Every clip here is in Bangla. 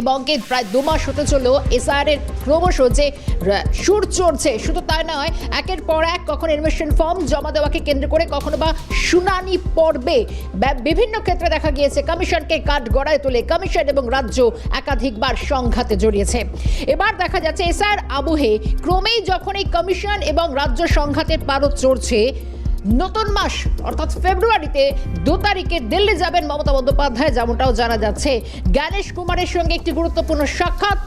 এবং কি প্রায় দু মাস হতে চলল এসআর এর ক্রমশ যে সুর চড়ছে, শুধু তাই নয়, একের পর এক কখনো ইনভেস্টমেন্ট ফর্ম জমা দেওয়াকে কেন্দ্র করে কখনো বা শুনানি পর্বে বিভিন্ন ক্ষেত্রে দেখা গিয়েছে কমিশনকে কাঠ গড়ায় তুলে কমিশন এবং রাজ্য একাধিকবার সংঘাতে জড়িয়েছে। এবার দেখা যাচ্ছে এসআর আবহে ক্রমেই যখন এই কমিশন এবং রাজ্য সংঘাতের পারদ চড়ছে নতুন মাস, অর্থাৎ ফেব্রুয়ারিতে দু তারিখে দিল্লি যাবেন মমতা বন্দ্যোপাধ্যায়, যেমনটাও জানা যাচ্ছে। জ্ঞানেশ কুমারের সঙ্গে একটি গুরুত্বপূর্ণ সাক্ষাৎ।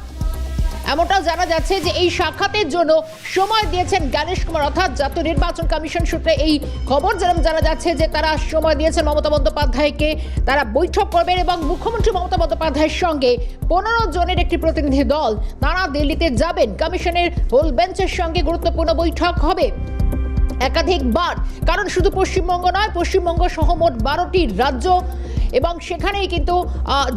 এমনটাও জানা যাচ্ছে যে এই সাক্ষাতের জন্য সময় দিয়েছেন জ্ঞানেশ কুমার, অর্থাৎ জাতীয় নির্বাচন কমিশন সূত্রে এই খবর যেরকম জানা যাচ্ছে যে তারা সময় দিয়েছেন মমতা বন্দ্যোপাধ্যায়কে। তারা বৈঠক করবেন এবং মুখ্যমন্ত্রী মমতা বন্দ্যোপাধ্যায়ের সঙ্গে পনেরো জনের একটি প্রতিনিধি দল, তারা দিল্লিতে যাবেন। কমিশনের হোল বেঞ্চের সঙ্গে গুরুত্বপূর্ণ বৈঠক হবে। একাধিকবার কারণ শুধু পশ্চিমবঙ্গ নয়, পশ্চিমবঙ্গ সহ মোট বারোটি রাজ্য এবং সেখানেই কিন্তু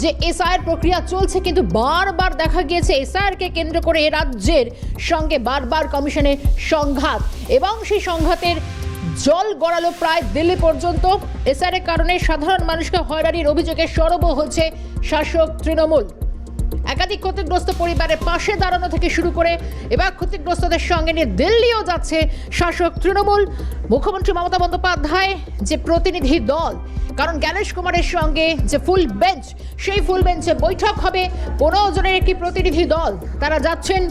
যে এসআইয়ের প্রক্রিয়া চলছে কিন্তু বারবার দেখা গিয়েছে এসআইআরকে কেন্দ্র করে এ রাজ্যের সঙ্গে বারবার কমিশনের সংঘাত এবং সেই সংঘাতের জল গড়ালো প্রায় দিল্লি পর্যন্ত। এসআইয়ের কারণে সাধারণ মানুষকে হয়রানির অভিযোগে সরব হচ্ছে শাসক তৃণমূল। একাধিক ক্ষতিগ্রস্ত পরিবারের পাশে দাঁড়ানো থেকে শুরু করে এবার ক্ষতিগ্রস্তদের সঙ্গে নিয়ে দিল্লিও যাচ্ছে শাসক তৃণমূল। মুখ্যমন্ত্রী মমতা বন্দ্যোপাধ্যায় যে প্রতিনিধি দল, কারণ জ্ঞানেশ কুমারের সঙ্গে যে ফুল বেঞ্চ, সেই ফুল বেঞ্চে বৈঠক হবে। পনেরো জনের একটি প্রতিনিধি দল, তারা যাচ্ছেন